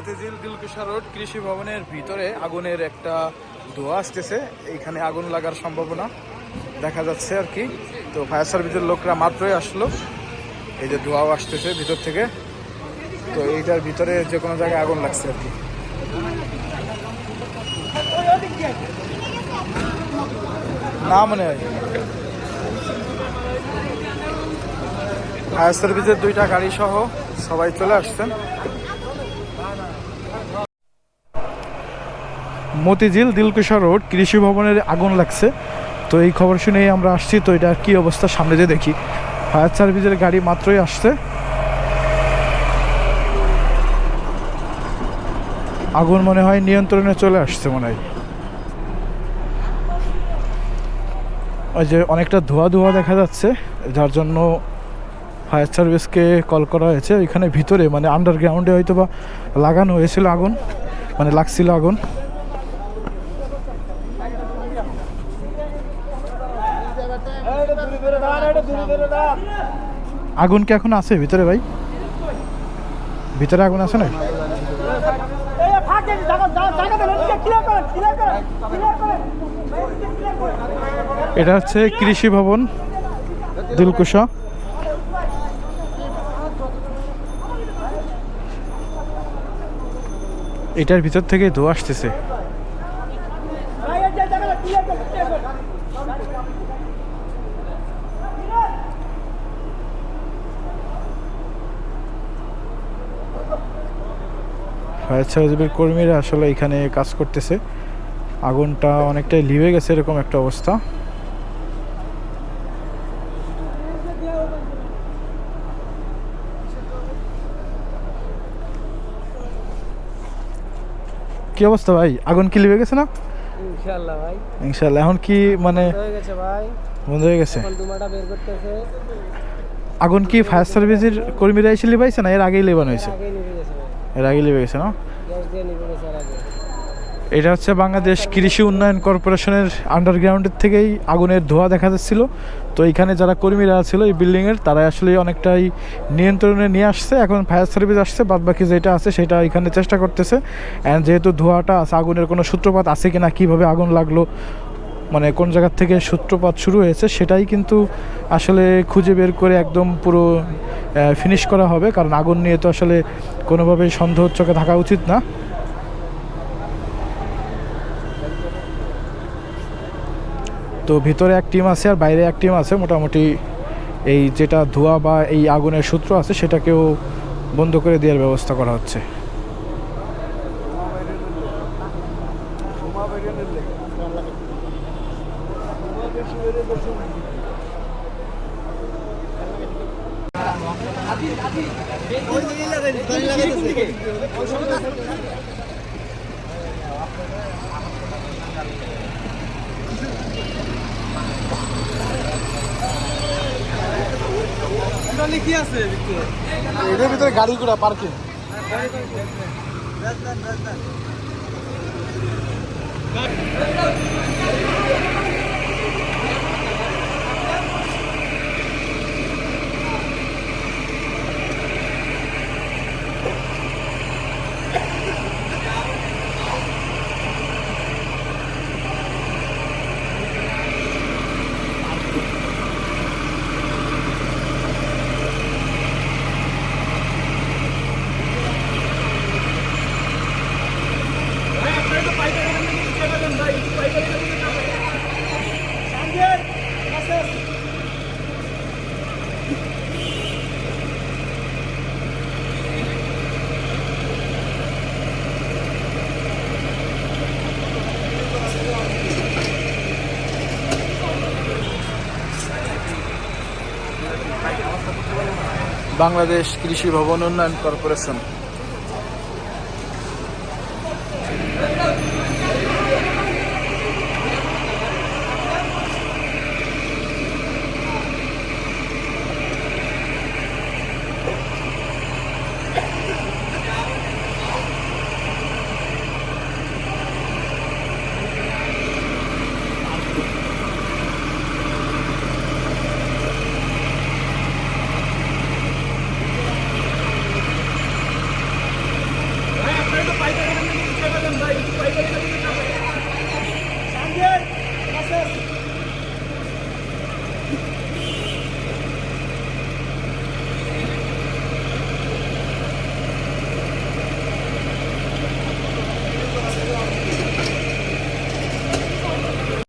Motijheel Dilkusha road কৃষি ভবনের ভিতরে আগুনের একটা ধোঁয়া আসতেছে। এইখানে আগুন লাগার সম্ভাবনা দেখা যাচ্ছে আর কি। তো ফায়ার সার্ভিসের লোকরা মাত্রই আসলো। এই যে ধোঁয়াও আসতেছে ভিতর থেকে। তো এইটার ভিতরে যে কোনো জায়গায় আগুন লাগছে আর কি। না মনে হয়। ফায়ার সার্ভিসের দুইটা গাড়ি সহ সবাই চলে আসছেন। মতিঝিল দিলকুশা রোড, কৃষি ভবনের আগুন লাগছে। তো এই খবর শুনেই আমরা আসছি, তো এটা কি অবস্থা সামনে যে দেখি। ফায়ার সার্ভিসের গাড়ি মাত্রই আসছে। আগুন মনে হয় নিয়ন্ত্রণে চলে আসছে মনে হয়। ওই যে অনেকটা ধোয়া ধোয়া দেখা যাচ্ছে, যার জন্য ফায়ার সার্ভিসকে কল করা হয়েছে। এখানে ভিতরে মানে আন্ডারগ্রাউন্ডে হয়তো বা লাগানো হয়েছিল আগুন মানে লাগছিল আগুন। আগুন কি এখন আছে ভিতরে ভাই? ভিতরে আগুন আছে না এটা হচ্ছে কৃষি ভবন, দিলকুশা। এটার ভিতর থেকে ধোয়া আসতেছে। ফায়ার সার্ভিসের কর্মীরা আসলে এখানে কাজ করতেছে। আগুনটা অনেকটাই লিভে গেছে এরকম একটা অবস্থা। কি অবস্থা ভাই? আগুন কি লিভে গেছে না? ইনশাআল্লাহ ভাই। ইনশাল্লাহ এখন কি মানে হয়ে গেছে ভাই। বন্ধ হয়ে গেছে? বের করতেছে। আগুন কি ফায়ার সার্ভিসের কর্মীরা এসে লিভাইছে না? এর আগেই লেবানো হয়েছে আগেই নিভে গেছে ভাই এর লিভে গেছে না? আগে। এটা হচ্ছে বাংলাদেশ কৃষি উন্নয়ন কর্পোরেশনের আন্ডারগ্রাউন্ডের থেকেই আগুনের ধোঁয়া দেখা যাচ্ছিল। তো এখানে যারা কর্মীরা ছিল এই বিল্ডিংয়ের তারা আসলে অনেকটাই নিয়ন্ত্রণে নিয়ে আসছে। এখন ফায়ার সার্ভিস আসছে বাদ বাকি যেটা আছে সেটা এখানে চেষ্টা করতেছে। অ্যান্ড যেহেতু ধোঁয়াটা আছে আগুনের কোনো সূত্রপাত আছে কিনা কীভাবে আগুন লাগল মানে কোন জায়গার থেকে সূত্রপাত শুরু হয়েছে সেটাই কিন্তু আসলে খুঁজে বের করে একদম পুরো ফিনিশ করা হবে। কারণ আগুন নিয়ে তো আসলে কোনোভাবেই সন্দেহ চোখে থাকা উচিত না। তো ভিতরে এক টিম আছে আর বাইরে এক টিম আছে। মোটামুটি এই যেটা ধোঁয়া বা এই আগুনের সূত্র আছে সেটাকেও বন্ধ করে দেওয়ার ব্যবস্থা করা হচ্ছে। কি আছে এটার ভিতরে গাড়ি ঘোড়া পার্কিং বাংলাদেশ কৃষি ভবন উন্নয়ন কর্পোরেশন।